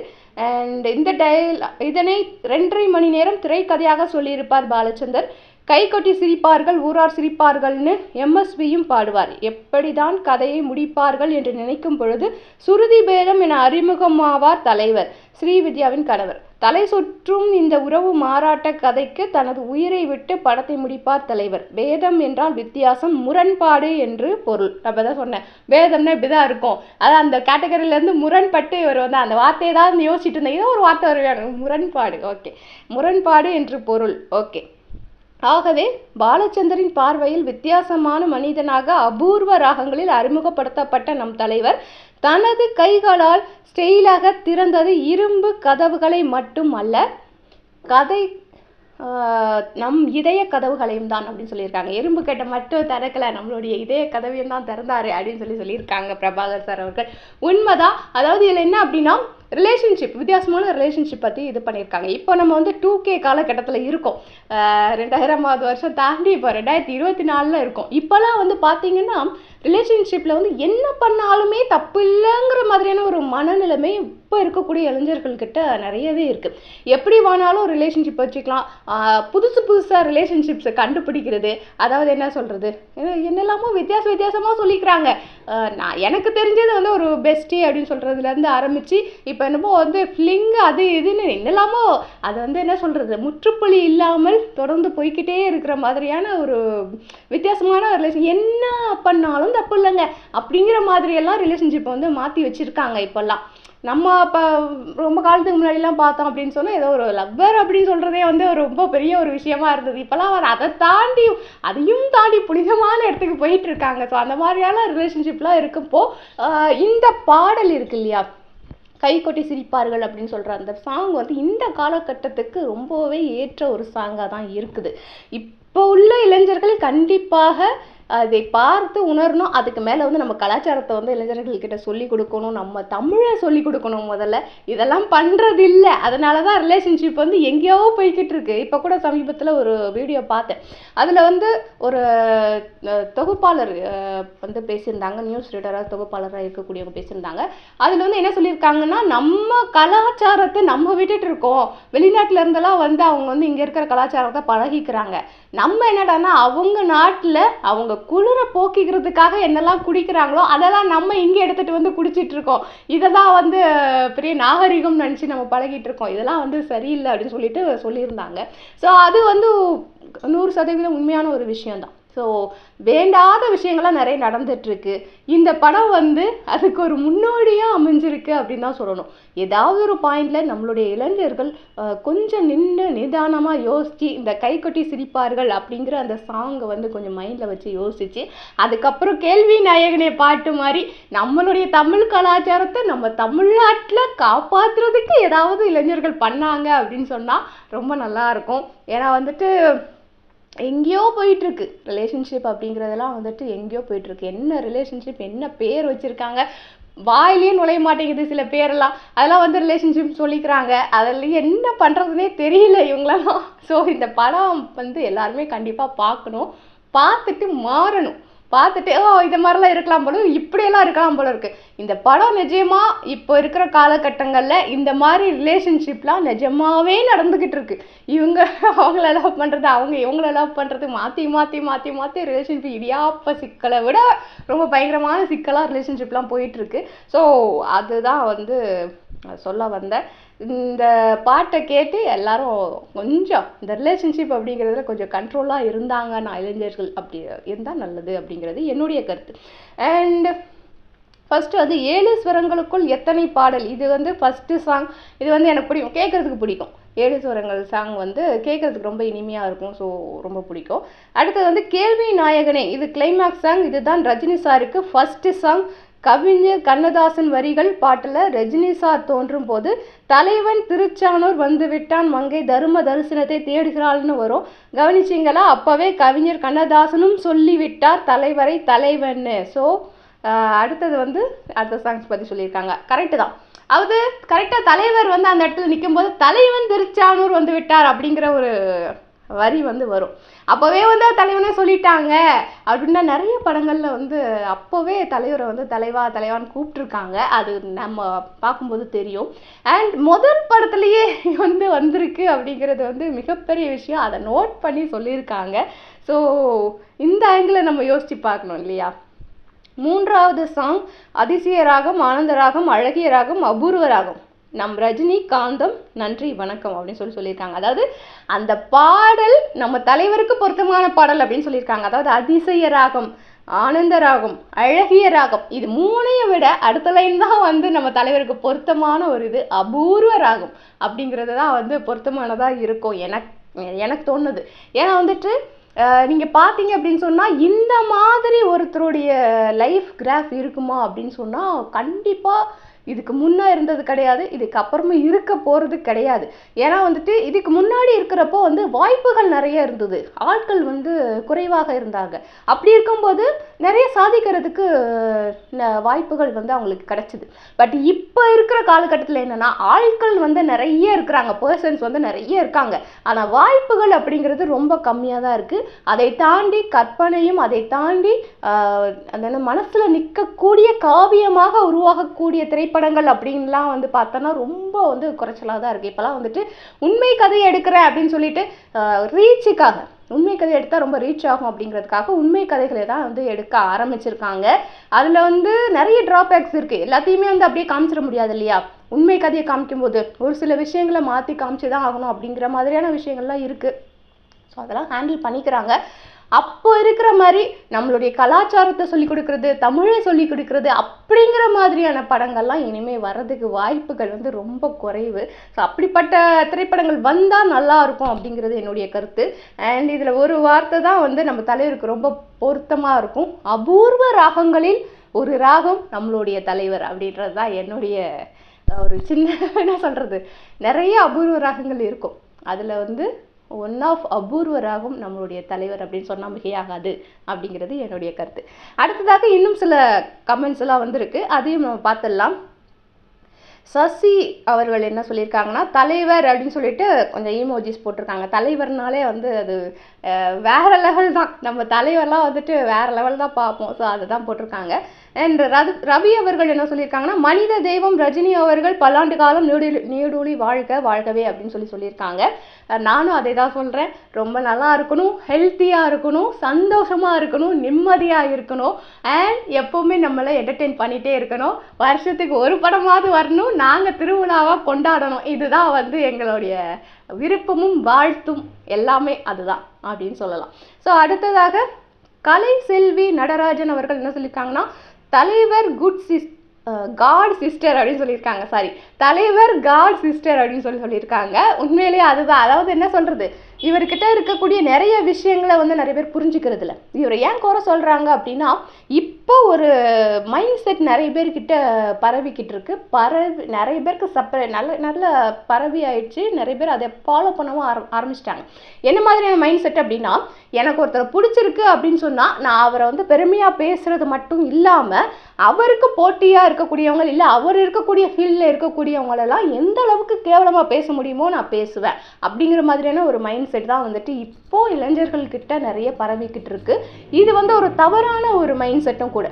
அண்ட் இந்த டைலா இதனை ரெண்டரை மணி நேரம் திரைக்கதையாக சொல்லியிருப்பார் பாலச்சந்தர். கை கொட்டி சிரிப்பார்கள் ஊரார் சிரிப்பார்கள்னு எம்எஸ்பியும் பாடுவார். எப்படிதான் கதையை முடிப்பார்கள் என்று நினைக்கும் பொழுது சுருதி பேதம் என அறிமுகமாவார் தலைவர் ஸ்ரீவித்யாவின் கணவர். தலை சுற்றும் இந்த உறவு மாறாட்ட கதைக்கு தனது உயிரை விட்டு படத்தை முடிப்பார் தலைவர். வேதம் என்றால் வித்தியாசம் முரண்பாடு என்று பொருள். நம்ம தான் சொன்னேன். வேதம்னா இப்படிதான் இருக்கும். அதான் அந்த கேட்டகரியிலேருந்து முரண்பட்டு இவர் வந்து அந்த வார்த்தையை தான் யோசிச்சுட்டு இருந்தேன். ஏதோ ஒரு வார்த்தை வருவாங்க முரண்பாடு. ஓகே. முரண்பாடு என்று பொருள். ஓகே. ஆகவே பாலச்சந்தரின் பார்வையில் வித்தியாசமான மனிதனாக அபூர்வ ராகங்களில் அறிமுகப்படுத்தப்பட்ட நம் தலைவர் தனது கைகளால் ஸ்டெயிலாக திறந்தது இரும்பு கதவுகளை மட்டும் அல்ல கதை நம் இதய கதவுகளையும் தான் அப்படின்னு சொல்லியிருக்காங்க. எறும்பு கட்டை மட்டும் திறக்கல நம்மளுடைய இதய கதவையும் தான் திறந்தாரு அப்படின்னு சொல்லி சொல்லியிருக்காங்க பிரபாகர் சார் அவர்கள். உண்மைதான். அதாவது இதில் என்ன அப்படின்னா ரிலேஷன்ஷிப் வித்தியாசமான ரிலேஷன்ஷிப் பற்றி இது பண்ணியிருக்காங்க. இப்போ நம்ம வந்து டூ கே காலகட்டத்தில் இருக்கோம். ரெண்டாயிரமாவது வருஷம் தாண்டி இப்போ ரெண்டாயிரத்தி இருபத்தி நாலில் இருக்கும். இப்போலாம் வந்து பார்த்தீங்கன்னா ரிலேஷன்ஷிப்பில் வந்து என்ன பண்ணாலுமே தப்பு இல்லைங்கிற மாதிரியான ஒரு மனநிலைமை இப்போ இருக்கக்கூடிய இளைஞர்கள்கிட்ட நிறையவே இருக்குது எப்படி வேணாலும் ரிலேஷன்ஷிப் வச்சுக்கலாம். புதுசு புதுசாக ரிலேஷன்ஷிப்ஸை கண்டுபிடிக்கிறது. அதாவது என்ன சொல்கிறது என்னெல்லாமோ வித்தியாச வித்தியாசமாக சொல்லிக்கிறாங்க. நான் எனக்கு தெரிஞ்சது வந்து ஒரு பெஸ்டி அப்படின்னு சொல்கிறதுலேருந்து ஆரம்பித்து இப்போ இப்போ என்னமோ வந்து ஃப்ளிங் அது இதுன்னு என்னெல்லாமோ அது வந்து என்ன சொல்கிறது முற்றுப்புள்ளி இல்லாமல் தொடர்ந்து போய்கிட்டே இருக்கிற மாதிரியான ஒரு வித்தியாசமான ரிலேஷன் என்ன பண்ணாலும் தப்பு இல்லைங்க. அப்படிங்கிற மாதிரியெல்லாம் ரிலேஷன்ஷிப்பை வந்து மாற்றி வச்சுருக்காங்க இப்போல்லாம். நம்ம இப்போ ரொம்ப காலத்துக்கு முன்னாடிலாம் பார்த்தோம் அப்படின்னு சொன்னால் ஏதோ ஒரு லவ்வர் அப்படின்னு சொல்கிறதே வந்து ரொம்ப பெரிய ஒரு விஷயமா இருந்தது. இப்போலாம் அவர் அதை தாண்டி அதையும் தாண்டி புனிதமான இடத்துக்கு போயிட்டு இருக்காங்க. ஸோ அந்த மாதிரியான ரிலேஷன்ஷிப்லாம் இருக்கப்போ இந்த பாடல் இருக்கு இல்லையா? கை கொட்டி சிரிப்பார்கள் அப்படின்னு சொல்கிற அந்த சாங் வந்து இந்த காலகட்டத்துக்கு ரொம்பவே ஏற்ற ஒரு சாங்காக தான் இருக்குது. இப்போ உள்ள இளைஞர்கள் கண்டிப்பாக அதை பார்த்து உணரணும். அதுக்கு மேலே வந்து நம்ம கலாச்சாரத்தை வந்து இளைஞர்கள்கிட்ட சொல்லி கொடுக்கணும். நம்ம தமிழை சொல்லி கொடுக்கணும் முதல்ல. இதெல்லாம் பண்ணுறது இல்லை அதனால தான் ரிலேஷன்ஷிப் வந்து எங்கேயோ போய்கிட்டு இருக்கு. இப்போ கூட சமீபத்தில் ஒரு வீடியோ பார்த்தேன். அதில் வந்து ஒரு தொகுப்பாளர் வந்து பேசியிருந்தாங்க. நியூஸ் ரீடராக தொகுப்பாளராக இருக்கக்கூடியவங்க பேசியிருந்தாங்க. அதில் வந்து என்ன சொல்லியிருக்காங்கன்னா நம்ம கலாச்சாரத்தை நம்ம விட்டுட்டு இருக்கோம். வெளிநாட்டில் இருந்தெல்லாம் வந்து அவங்க வந்து இங்கே இருக்கிற கலாச்சாரத்தை பழகிக்கிறாங்க. நம்ம என்னடான்னா அவங்க நாட்டில் அவங்க குளிரை போக்கிக்கிறதுக்காக என்னெல்லாம் குடிக்கிறாங்களோ அதெல்லாம் நம்ம இங்கே எடுத்துகிட்டு வந்து குடிச்சிட்டு இருக்கோம் இதெல்லாம் வந்து பெரிய நாகரிகம் நினச்சி நம்ம பழகிட்டு இருக்கோம் இதெல்லாம் வந்து சரியில்லை அப்படின்னு சொல்லிட்டு சொல்லியிருந்தாங்க. ஸோ அது வந்து நூறு சதவீதம் உண்மையான ஒரு விஷயம்தான். ஸோ வேண்டாத விஷயங்கள்லாம் நிறைய நடந்துட்டுருக்கு. இந்த படம் வந்து அதுக்கு ஒரு முன்னோடியாக அமைஞ்சிருக்கு அப்படின்னு தான் சொல்லணும். ஏதாவது ஒரு பாயிண்ட்டில் நம்மளுடைய இளைஞர்கள் கொஞ்சம் நின்று நிதானமாக யோசித்து இந்த கைக்கொட்டி சிரிப்பார்கள் அப்படிங்கிற அந்த சாங்கை வந்து கொஞ்சம் மைண்டில் வச்சு யோசிச்சு அதுக்கப்புறம் கேள்வி நாயகனே பாட்டு மாதிரி நம்மளுடைய தமிழ் கலாச்சாரத்தை நம்ம தமிழ்நாட்டில் காப்பாற்றுறதுக்கு ஏதாவது இளைஞர்கள் பண்ணாங்க அப்படின்னு சொன்னால் ரொம்ப நல்லாயிருக்கும் ஏன்னா வந்துட்டு எங்கேயோ போயிட்டுருக்கு. ரிலேஷன்ஷிப் அப்படிங்கிறதெல்லாம் வந்துட்டு எங்கேயோ போயிட்டுருக்கு. என்ன ரிலேஷன்ஷிப் என்ன பேர் வச்சுருக்காங்க? வாயிலேயே நுழைய மாட்டேங்குது சில பேரெல்லாம். அதெல்லாம் வந்து ரிலேஷன்ஷிப் சொல்லிக்கிறாங்க. அதில் என்ன பண்ணுறதுனே தெரியல இவங்களெல்லாம். ஸோ இந்த படம் வந்து எல்லாருமே கண்டிப்பாக பார்க்கணும். பார்த்துட்டு மாறணும். பார்த்துட்டு ஓ இந்த மாதிரிலாம் இருக்கலாம் போல இப்படியெல்லாம் இருக்கலாம் போல இருக்கு. இந்த படம் நிஜமா இப்போ இருக்கிற காலகட்டங்களில் இந்த மாதிரி ரிலேஷன்ஷிப்லாம் நிஜமாவே நடந்துக்கிட்டு இருக்கு. இவங்க அவங்கள லவ் பண்ணுறது அவங்க இவங்கள லவ் பண்ணுறது மாற்றி மாற்றி மாற்றி மாற்றி ரிலேஷன்ஷிப் இடியாப்ப சிக்கலை விட ரொம்ப பயங்கரமான சிக்கலாக ரிலேஷன்ஷிப்லாம் போயிட்டுருக்கு ஸோ அதுதான் வந்து சொல்ல வந்தேன். இந்த பாட்டை கேட்டு எல்லாரும் கொஞ்சம் இந்த ரிலேஷன்ஷிப் அப்படிங்கிறதுல கொஞ்சம் கண்ட்ரோலாக இருந்தாங்க நான் இளைஞர்கள் அப்படி இருந்தால் நல்லது அப்படிங்கிறது என்னுடைய கருத்து. அண்ட் ஃபஸ்ட்டு வந்து ஏழு ஸ்வரங்களுக்குள் எத்தனை பாடல்? இது வந்து ஃபஸ்ட்டு சாங் இது வந்து எனக்கு பிடிக்கும். கேட்கறதுக்கு பிடிக்கும். ஏழு ஸ்வரங்கள் சாங் வந்து கேட்கறதுக்கு ரொம்ப இனிமையாக இருக்கும். ஸோ ரொம்ப பிடிக்கும். அடுத்தது வந்து கேள்வி நாயகனே. இது கிளைமேக்ஸ் சாங் இதுதான் ரஜினி சாருக்கு ஃபஸ்ட்டு சாங் கவிஞர் கண்ணதாசன் வரிகள் பாட்டில் ரஜினி சார் தோன்றும் போது தலைவன் திருச்சானூர் வந்து விட்டான் மங்கை தரும தரிசனத்தை தேடுகிறாள்னு வரும். கவனிச்சிங்களா? அப்போவே கவிஞர் கண்ணதாசனும் சொல்லிவிட்டார் தலைவரை தலைவன்னு. ஸோ அடுத்தது வந்து அடுத்த சாங்ஸ் பற்றி சொல்லியிருக்காங்க. கரெக்டு தான். அது கரெக்டாக தலைவர் வந்து அந்த இடத்துல நிக்கும்போது தலைவன் திருச்சானூர் வந்து விட்டார் அப்படிங்கிற ஒரு வரி வந்து வரும். அப்போவே வந்து தலைவனே சொல்லிட்டாங்க. அப்படின்னா நிறைய படங்களில் வந்து அப்போவே தலைவரை வந்து தலைவா தலைவான்னு கூப்பிட்டுருக்காங்க. அது நம்ம பார்க்கும்போது தெரியும். அண்ட் முதல் படத்துலையே வந்து வந்திருக்கு அப்படிங்கிறது வந்து மிகப்பெரிய விஷயம். அதை நோட் பண்ணி சொல்லியிருக்காங்க. ஸோ இந்த ஆங்கிளை நம்ம யோசித்து பார்க்கணும் இல்லையா? மூன்றாவது சாங் அதிசய ராகம் ஆனந்த ராகம் அழகிய ராகம் அபூர்வ ராகம் நம் ரஜினிகாந்தம் நன்றி வணக்கம் அப்படின்னு சொல்லி சொல்லியிருக்காங்க. அதாவது அந்த பாடல் நம்ம தலைவருக்கு பொருத்தமான பாடல் அப்படின்னு சொல்லியிருக்காங்க. அதாவது அதிசய ராகம் ஆனந்த ராகம் அழகிய ராகம் இது மூணையும் விட அடுத்த லைன் தான் வந்து நம்ம தலைவருக்கு பொருத்தமான ஒரு இது. அபூர்வ ராகம் அப்படிங்கிறது தான் வந்து பொருத்தமானதாக இருக்கும். எனக்கு எனக்கு தோணுது. ஏன்னா வந்துட்டு நீங்கள் பார்த்தீங்க அப்படின்னு சொன்னால் இந்த மாதிரி ஒருத்தருடைய லைஃப் கிராஃப் இருக்குமா அப்படின்னு சொன்னால் கண்டிப்பாக இதுக்கு முன்னே இருந்தது கிடையாது இதுக்கு அப்புறமும் இருக்க போகிறது கிடையாது. ஏன்னா வந்துட்டு இதுக்கு முன்னாடி இருக்கிறப்போ வந்து வாய்ப்புகள் நிறைய இருந்தது. ஆட்கள் வந்து குறைவாக இருந்தாங்க. அப்படி இருக்கும்போது நிறைய சாதிக்கிறதுக்கு ந- வாய்ப்புகள் வந்து அவங்களுக்கு கிடைச்சிது. பட் இப்போ இருக்கிற காலகட்டத்தில் என்னன்னா ஆட்கள் வந்து நிறைய இருக்கிறாங்க. பர்சன்ஸ் வந்து நிறைய இருக்காங்க. ஆனால் வாய்ப்புகள் அப்படிங்கிறது ரொம்ப கம்மியாக தான் இருக்குது அதை தாண்டி கற்பனையும் அதை தாண்டி அந்த என்ன மனசில் நிற்கக்கூடிய காவியமாக உருவாகக்கூடிய திரைப்படம் திரைப்படங்கள் அப்படின்லாம் வந்து பார்த்தோன்னா ரொம்ப வந்து குறைச்சலாக தான் இருக்குது இப்போலாம் வந்துட்டு உண்மை கதை எடுக்கிறேன் அப்படின்னு சொல்லிட்டு ரீச்சுக்காக உண்மை கதை எடுத்தால் ரொம்ப ரீச் ஆகும் அப்படிங்கிறதுக்காக உண்மை கதைகளை தான் வந்து எடுக்க ஆரம்பிச்சிருக்காங்க. அதில் வந்து நிறைய ட்ராபேக்ஸ் இருக்குது எல்லாத்தையுமே வந்து அப்படியே காமிச்சிட முடியாது இல்லையா? உண்மை கதையை காமிக்கும்போது ஒரு சில விஷயங்களை மாற்றி காமிச்சு தான் ஆகணும் அப்படிங்கிற மாதிரியான விஷயங்கள்லாம் இருக்குது ஸோ அதெல்லாம் ஹேண்டில் பண்ணிக்கிறாங்க. அப்போ இருக்கிற மாதிரி நம்மளுடைய கலாச்சாரத்தை சொல்லி கொடுக்கறது தமிழை சொல்லி கொடுக்கறது அப்படிங்கிற மாதிரியான படங்கள்லாம் இனிமேல் வர்றதுக்கு வாய்ப்புகள் வந்து ரொம்ப குறைவு. ஸோ அப்படிப்பட்ட திரைப்படங்கள் வந்தால் நல்லா இருக்கும் அப்படிங்கிறது என்னுடைய கருத்து. அண்ட் இதில் ஒரு வார்த்தை தான் வந்து நம்ம தலைவருக்கு ரொம்ப பொருத்தமாக இருக்கும். அபூர்வ ராகங்களில் ஒரு ராகம் நம்மளுடைய தலைவர் அப்படின்றது தான் என்னுடைய ஒரு சின்ன என்ன சொல்கிறது நிறைய அபூர்வ ராகங்கள் இருக்கும். அதில் வந்து ஒன் ஆஃப் அபூர்வராகும் நம்மளுடைய தலைவர் அப்படின்னு சொன்னால் மிகையாகாது அப்படிங்கிறது என்னுடைய கருத்து. அடுத்ததாக இன்னும் சில கமெண்ட்ஸ் எல்லாம் வந்திருக்கு. அதையும் நம்ம பார்த்துடலாம். சசி அவர்கள் என்ன சொல்லியிருக்காங்கன்னா தலைவர் அப்படின்னு சொல்லிட்டு கொஞ்சம் ஈமோஜிஸ் போட்டிருக்காங்க. தலைவர்னாலே வந்து அது வேற லெவல் தான். நம்ம தலைவர்லாம் வந்துட்டு வேற லெவல் தான் பார்ப்போம். ஸோ அதை தான் போட்டிருக்காங்க. அண்ட் ரவி ரவி அவர்கள் என்ன சொல்லியிருக்காங்கன்னா மனித தெய்வம் ரஜினி அவர்கள் பல்லாண்டு காலம் நீடு நீடூழி வாழ்க வாழ்கவே அப்படின்னு சொல்லி சொல்லியிருக்காங்க. நானும் அதை தான் சொல்கிறேன் ரொம்ப நல்லா இருக்கணும் ஹெல்த்தியாக இருக்கணும் சந்தோஷமாக இருக்கணும் நிம்மதியாக இருக்கணும் அண்ட் எப்போவுமே நம்மளை என்டர்டெயின் பண்ணிகிட்டே இருக்கணும். வருஷத்துக்கு ஒரு படமாவது வரணும் நாங்கள் திருவிழாவாக கொண்டாடணும். இதுதான் வந்து எங்களுடைய விருப்பமும் வாழ்த்தும் எல்லாமே அதுதான் அப்படின்னு சொல்லலாம். ஸோ அடுத்ததாக கலை செல்வி நடராஜன் அவர்கள் என்ன சொல்லியிருக்காங்கன்னா தலைவர் குட் சிஸ் காட் சிஸ்டர் அப்படின்னு சொல்லியிருக்காங்க. சாரி தலைவர் காட் சிஸ்டர் அப்படின்னு சொல்லி சொல்லியிருக்காங்க. உண்மையிலேயே அதுதான். அதாவது என்ன சொல்கிறது இவர்கிட்ட இருக்கக்கூடிய நிறைய விஷயங்களை வந்து நிறைய பேர் புரிஞ்சுக்கிறது இல்லை இவரை ஏன் குறை சொல்கிறாங்க அப்படின்னா இப்போ ஒரு மைண்ட் செட் நிறைய பேர்கிட்ட பரவிக்கிட்டு இருக்கு. பரவி நிறைய பேருக்கு சப்பர நல்ல நல்ல பரவி ஆயிடுச்சு. நிறைய பேர் அதை ஃபாலோ பண்ணவும் ஆர ஆரம்பிச்சிட்டாங்க. என்ன மாதிரியான மைண்ட் செட் அப்படின்னா எனக்கு ஒருத்தர் பிடிச்சிருக்கு அப்படின்னு சொன்னால் நான் அவரை வந்து பெருமையாக பேசுறது மட்டும் இல்லாமல் அவருக்கு போட்டியாக இருக்கக்கூடியவங்க இல்லை அவர் இருக்கக்கூடிய ஃபீல்டில் இருக்கக்கூடியவங்களெல்லாம் எந்த அளவுக்கு கேவலமாக பேச முடியுமோ நான் பேசுவேன். அப்படிங்கிற மாதிரியான ஒரு மைண்ட் செட் தான் வந்துட்டு இப்போ இளைஞர்கள் கிட்ட நிறைய பரவிக்கிட்டு இருக்கு. இது வந்து ஒரு தவறான ஒரு மைண்ட் செட்டும் கூட.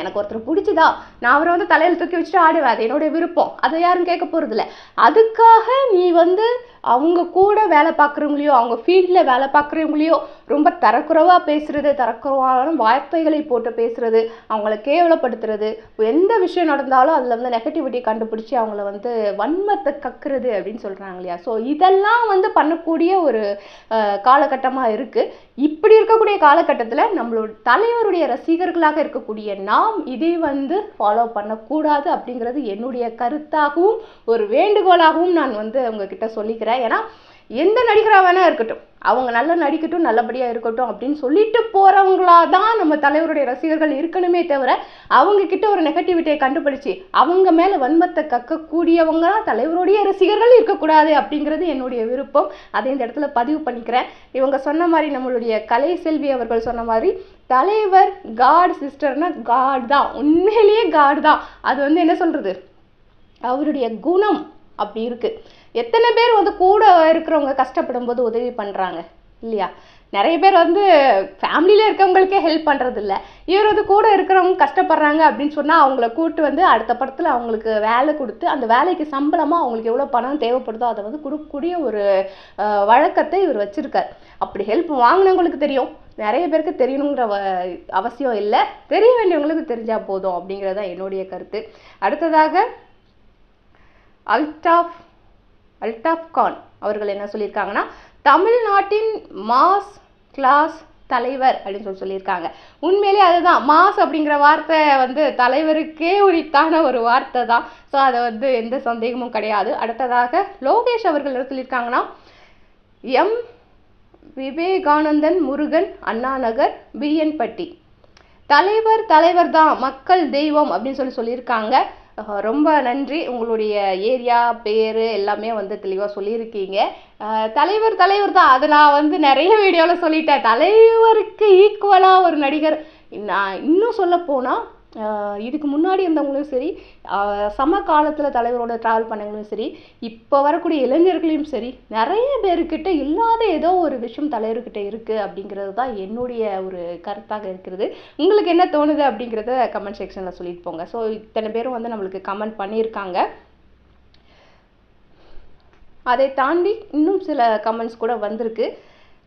எனக்கு ஒருத்தர் பிடிச்சதா நான் அவரை வந்து தலையில் தூக்கி வச்சுட்டு ஆடுவேன். அது என்னுடைய விருப்பம். அதை யாரும் கேட்க போகிறதில்ல அதுக்காக நீ வந்து அவங்க கூட வேலை பார்க்குறவங்களையோ அவங்க ஃபீல்டில் வேலை பார்க்குறவங்களையோ ரொம்ப தரக்குறைவாக பேசுகிறது தரக்குறவான வார்த்தைகளை போட்டு பேசுகிறது அவங்கள கேவலப்படுத்துறது எந்த விஷயம் நடந்தாலும் அதில் வந்து நெகட்டிவிட்டி கண்டுபிடிச்சி அவங்கள வந்து வன்மத்தை கக்குறது அப்படின்னு சொல்கிறாங்க இல்லையா? ஸோ இதெல்லாம் வந்து பண்ணக்கூடிய ஒரு காலகட்டமாக இருக்குது இப்படி இருக்கக்கூடிய காலகட்டத்தில் நம்மளோட தலைவருடைய ரசிகர்களாக இருக்கக்கூடிய நான் நாம் இதை வந்து ஃபாலோ பண்ணக்கூடாது அப்படிங்கிறது என்னுடைய கருத்தாகவும் ஒரு வேண்டுகோளாகவும் நான் வந்து உங்ககிட்ட சொல்லிக்கிறேன். ஏன்னா எந்த நடிகராக வேணா இருக்கட்டும். அவங்க நல்லா நடிக்கட்டும் நல்லபடியாக இருக்கட்டும் அப்படின்னு சொல்லிட்டு போகிறவங்களா தான் நம்ம தலைவருடைய ரசிகர்கள் இருக்கணுமே தவிர அவங்கக்கிட்ட ஒரு நெகட்டிவிட்டியை கண்டுபிடிச்சு அவங்க மேலே வன்மத்தை கக்கக்கூடியவங்க தான் தலைவருடைய ரசிகர்கள் இருக்கக்கூடாது அப்படிங்கிறது என்னுடைய விருப்பம். அதை இந்த இடத்துல பதிவு பண்ணிக்கிறேன். இவங்க சொன்ன மாதிரி நம்மளுடைய கலை செல்வி அவர்கள் சொன்ன மாதிரி தலைவர் காட் சிஸ்டர்னா காட் தான். உண்மையிலேயே காட் தான். அது வந்து என்ன சொல்கிறது அவருடைய குணம் அப்படி இருக்குது எத்தனை பேர் வந்து கூட இருக்கிறவங்க கஷ்டப்படும் போது உதவி பண்ணுறாங்க இல்லையா? நிறைய பேர் வந்து ஃபேமிலியில் இருக்கவங்களுக்கே ஹெல்ப் பண்ணுறதில்ல இவர் வந்து கூட இருக்கிறவங்க கஷ்டப்படுறாங்க அப்படின்னு சொன்னால் அவங்கள கூட்டு வந்து அடுத்த படத்தில் அவங்களுக்கு வேலை கொடுத்து அந்த வேலைக்கு சம்பளமாக அவங்களுக்கு எவ்வளோ பணம் தேவைப்படுதோ அதை வந்து கொடுக்கக்கூடிய ஒரு வழக்கத்தை இவர் வச்சுருக்கார். அப்படி ஹெல்ப் வாங்கினவங்களுக்கு தெரியும். நிறைய பேருக்கு தெரியணுங்கிற வ அவசியம் இல்லை. தெரிய வேண்டியவங்களுக்கு தெரிஞ்சால் போதும் அப்படிங்கிறது தான் என்னுடைய கருத்து. அடுத்ததாக அல்டாஃப் அல்டாஃப் கான் அவர்கள் என்ன சொல்லியிருக்காங்கன்னா தமிழ்நாட்டின் மாஸ் கிளாஸ் தலைவர் அப்படின்னு சொல்லி சொல்லியிருக்காங்க. உண்மையிலே அதுதான். மாஸ் அப்படிங்கிற வார்த்தை வந்து தலைவருக்கே உரித்தான ஒரு வார்த்தை தான். ஸோ அதை வந்து எந்த சந்தேகமும் கிடையாது. அடுத்ததாக லோகேஷ் அவர்கள் என்ன சொல்லியிருக்காங்கன்னா எம். விவேகானந்தன் முருகன் அண்ணாநகர் பிஎன்பட்டி. பட்டி தலைவர் தலைவர் தான் மக்கள் தெய்வம் அப்படின்னு சொல்லி சொல்லியிருக்காங்க. ரொம்ப நன்றி. உங்களுடைய ஏரியா பேர் எல்லாமே வந்து தெளிவாக சொல்லியிருக்கீங்க. தலைவர் தலைவர் தான். அது நான் வந்து நிறைய வீடியோவில் சொல்லிட்டேன். தலைவருக்கு ஈக்குவலாக ஒரு நடிகர். நான் இன்னும் சொல்ல போனால் இதுக்கு முன்னாடி இருந்தவங்களும் சரி சம காலத்தில் தலைவரோட ட்ராவல் பண்ணவங்களும் சரி இப்போ வரக்கூடிய இளைஞர்களையும் சரி நிறைய பேர்கிட்ட இல்லாத ஏதோ ஒரு விஷயம் தலைவர்கிட்ட இருக்குது அப்படிங்கிறது தான் என்னுடைய ஒரு கருத்தாக இருக்கிறது. உங்களுக்கு என்ன தோணுது அப்படிங்கிறத கமெண்ட் செக்ஷனில் சொல்லிட்டு போங்க. ஸோ இத்தனை பேரும் வந்து நம்மளுக்கு கமெண்ட் பண்ணியிருக்காங்க. அதை தாண்டி இன்னும் சில கமெண்ட்ஸ் கூட வந்திருக்கு.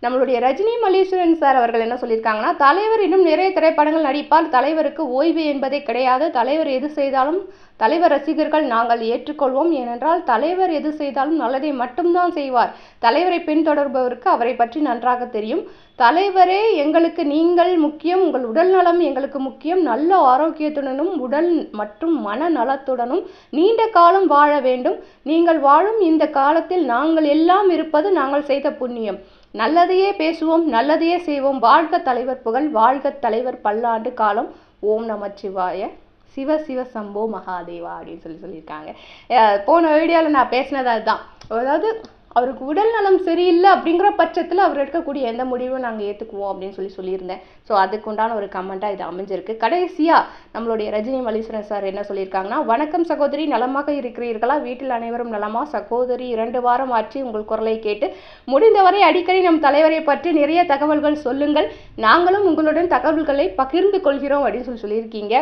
நம்மளுடைய ரஜினி மல்லீஸ்வரன் சார் அவர்கள் என்ன சொல்லியிருக்காங்கன்னா தலைவர் இன்னும் நிறைய திரைப்படங்கள் நடிப்பார். தலைவருக்கு ஓய்வு என்பதே கிடையாது. தலைவர் எது செய்தாலும் தலைவர் ரசிகர்கள் நாங்கள் ஏற்றுக்கொள்வோம். ஏனென்றால் தலைவர் எது செய்தாலும் நல்லதை மட்டும்தான் செய்வார். தலைவரை பின்தொடர்பவருக்கு அவரை பற்றி நன்றாக தெரியும். தலைவரே எங்களுக்கு நீங்கள் முக்கியம். உங்கள் உடல் நலம் எங்களுக்கு முக்கியம். நல்ல ஆரோக்கியத்துடனும் உடல் மற்றும் மன நலத்துடனும் நீண்ட காலம் வாழ வேண்டும். நீங்கள் வாழும் இந்த காலத்தில் நாங்கள் எல்லாம் இருப்பது நாங்கள் செய்த புண்ணியம். நல்லதையே பேசுவோம் நல்லதையே செய்வோம். வாழ்க தலைவர் புகழ் வாழ்க தலைவர் பல்லாண்டு காலம். ஓம் நமச்சிவாய சிவ சிவ சம்போ மகாதேவா அப்படின்னு சொல்லி சொல்லியிருக்காங்க. அஹ் போன வீடியோவில் நான் பேசினது அதுதான். அதாவது அவருக்கு உடல் நலம் சரியில்லை அப்படிங்கிற பட்சத்தில் அவர் எடுக்கக்கூடிய எந்த முடிவும் நாங்கள் ஏற்றுக்குவோம் அப்படின்னு சொல்லி சொல்லியிருந்தேன். ஸோ அதுக்குண்டான ஒரு கமெண்ட்டாக இது அமைஞ்சிருக்கு. கடைசியாக நம்மளுடைய ரஜினி மல்லீஸ்வரன் சார் என்ன சொல்லியிருக்காங்கன்னா வணக்கம் சகோதரி நலமாக இருக்கிறீர்களா? வீட்டில் அனைவரும் நலமா? சகோதரி இரண்டு வாரம் ஆற்றி உங்கள் குரலை கேட்டு முடிந்தவரை அடிக்கடி நம் தலைவரை பற்றி நிறைய தகவல்கள் சொல்லுங்கள். நாங்களும் உங்களுடன் தகவல்களை பகிர்ந்து கொள்கிறோம் அப்படின்னு சொல்லி சொல்லியிருக்கீங்க.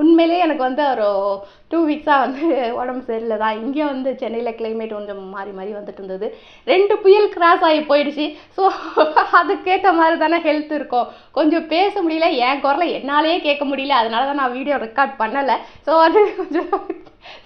உண்மையிலே எனக்கு வந்து ஒரு டூ வீக்ஸாக வந்து உடம்பு சரியில்லை. தான் இங்கே வந்து சென்னையில் கிளைமேட் கொஞ்சம் மாறி மாறி வந்துட்டு இருந்தது. ரெண்டு புயல் கிராஸ் ஆகி போயிடுச்சு. ஸோ அதுக்கேற்ற மாதிரி தானே ஹெல்த் இருக்கும். கொஞ்சம் பேச முடியல. என் குரலை என்னாலேயே கேட்க முடியல. அதனால தான் நான் வீடியோ ரெக்கார்ட் பண்ணலை. ஸோ அது கொஞ்சம்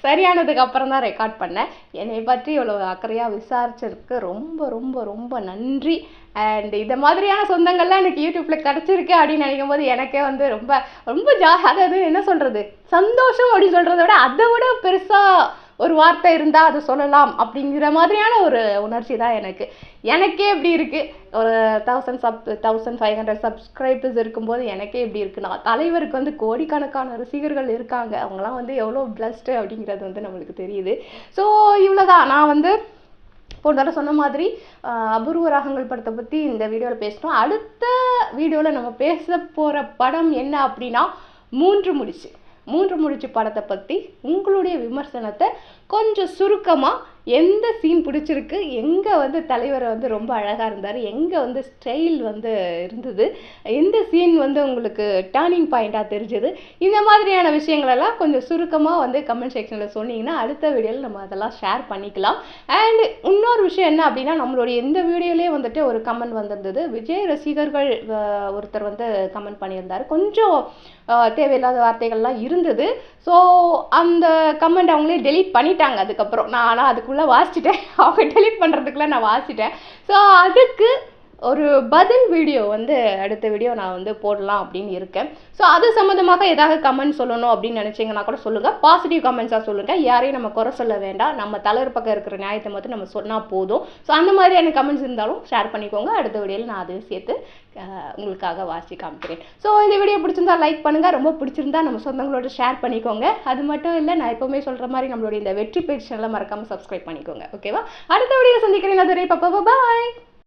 சரியானதுக்கு அப்புறம் தான் ரெக்கார்ட் பண்ணேன். என்னை பற்றி இவ்வளோ அக்கறையாக விசாரிச்சதுக்கு ரொம்ப ரொம்ப ரொம்ப நன்றி. அண்ட் இந்த மாதிரியான சொந்தங்கள்லாம் எனக்கு யூடியூப்பில் கிடச்சிருக்கு அப்படின்னு நினைக்கும் போது எனக்கே வந்து ரொம்ப ரொம்ப ஜா அதாவது என்ன சொல்கிறது சந்தோஷம் அப்படின்னு சொல்கிறத விட அதை விட பெருசாக ஒரு வார்த்தை இருந்தால் அதை சொல்லலாம் அப்படிங்கிற மாதிரியான ஒரு உணர்ச்சி தான் எனக்கு. எனக்கே இப்படி இருக்குது ஒரு thousand sub thousand five hundred subscribers இருக்கும்போது எனக்கே இப்படி இருக்குன்னா தலைவருக்கு வந்து கோடிக்கணக்கான ரசிகர்கள் இருக்காங்க. அவங்களாம் வந்து எவ்வளோ பிளஸ்டு அப்படிங்கிறது வந்து நம்மளுக்கு தெரியுது. ஸோ இவ்வளோதான் நான் வந்து போன தடவை சொன்ன மாதிரி அபூர்வ ராகங்கள் படத்தை பற்றி இந்த வீடியோவில் பேசினோம் அடுத்த வீடியோவில் நம்ம பேச போகிற படம் என்ன அப்படின்னா மூன்று முடிச்சு. மூன்று முடிச்சு படத்தை பற்றி உங்களுடைய விமர்சனத்தை கொஞ்சம் சுருக்கமாக எந்த சீன் பிடிச்சிருக்கு? எங்கே வந்து தலைவர் வந்து ரொம்ப அழகாக இருந்தார். எங்கே வந்து ஸ்டைல் வந்து இருந்தது. எந்த சீன் வந்து உங்களுக்கு டேர்னிங் பாயிண்ட்டாக தெரிஞ்சது? இந்த மாதிரியான விஷயங்களெல்லாம் கொஞ்சம் சுருக்கமாக வந்து கமெண்ட் செக்ஷனில் சொன்னீங்கன்னா அடுத்த வீடியோவில் நம்ம அதெல்லாம் ஷேர் பண்ணிக்கலாம். அண்ட் இன்னொரு விஷயம் என்ன அப்படின்னா நம்மளுடைய இந்த வீடியோலேயே வந்துட்டு ஒரு கமெண்ட் வந்திருந்தது. விஜய் ரசிகர்கள் ஒருத்தர் வந்து கமெண்ட் பண்ணியிருந்தார். கொஞ்சம் தேவையில்லாத வார்த்தைகள்லாம் இருந்தது. ஸோ அந்த கமெண்ட் அவங்களே டெலீட் பண்ணிட்டாங்க. அதுக்கப்புறம் நான் ஆனால் அதுக்குள்ளே வாசிச்சிட்டேன். அவங்க டெலிட் பண்ணுறதுக்குள்ளே நான் வாசிட்டேன் ஸோ அதுக்கு ஒரு பதில் வீடியோ வந்து அடுத்த வீடியோ நான் வந்து போடலாம் அப்படின்னு இருக்கேன். ஸோ அது சம்மந்தமாக ஏதாவது கமெண்ட் சொல்லணும் அப்படின்னு நினச்சிங்கன்னா கூட சொல்லுங்கள் பாசிட்டிவ் கமெண்ட்ஸாக சொல்லுங்கள் யாரையும் நம்ம குறை சொல்ல வேண்டாம். நம்ம தலைவர் பக்கம் இருக்கிற நியாயத்தை மட்டும் நம்ம சொன்னால் போதும். ஸோ அந்த மாதிரியான கமெண்ட்ஸ் இருந்தாலும் ஷேர் பண்ணிக்கோங்க. அடுத்த வீடியோவில் நான் அதையும் சேர்த்து உங்களுக்காக வாசி காமிக்கிறேன். ஸோ இந்த வீடியோ பிடிச்சிருந்தா லைக் பண்ணுங்கள் ரொம்ப பிடிச்சிருந்தா நம்ம சொந்தங்களோட ஷேர் பண்ணிக்கோங்க. அது மட்டும் இல்லை நான் எப்போவுமே சொல்கிற மாதிரி நம்மளுடைய இந்த வெற்றி பேஜ் சேனலை மறக்காமல் சப்ஸ்கிரைப் பண்ணிக்கோங்க. ஓகேவா அடுத்த வீடியோ சந்திக்கிறேன். அதுவரை பாப்பா பாய்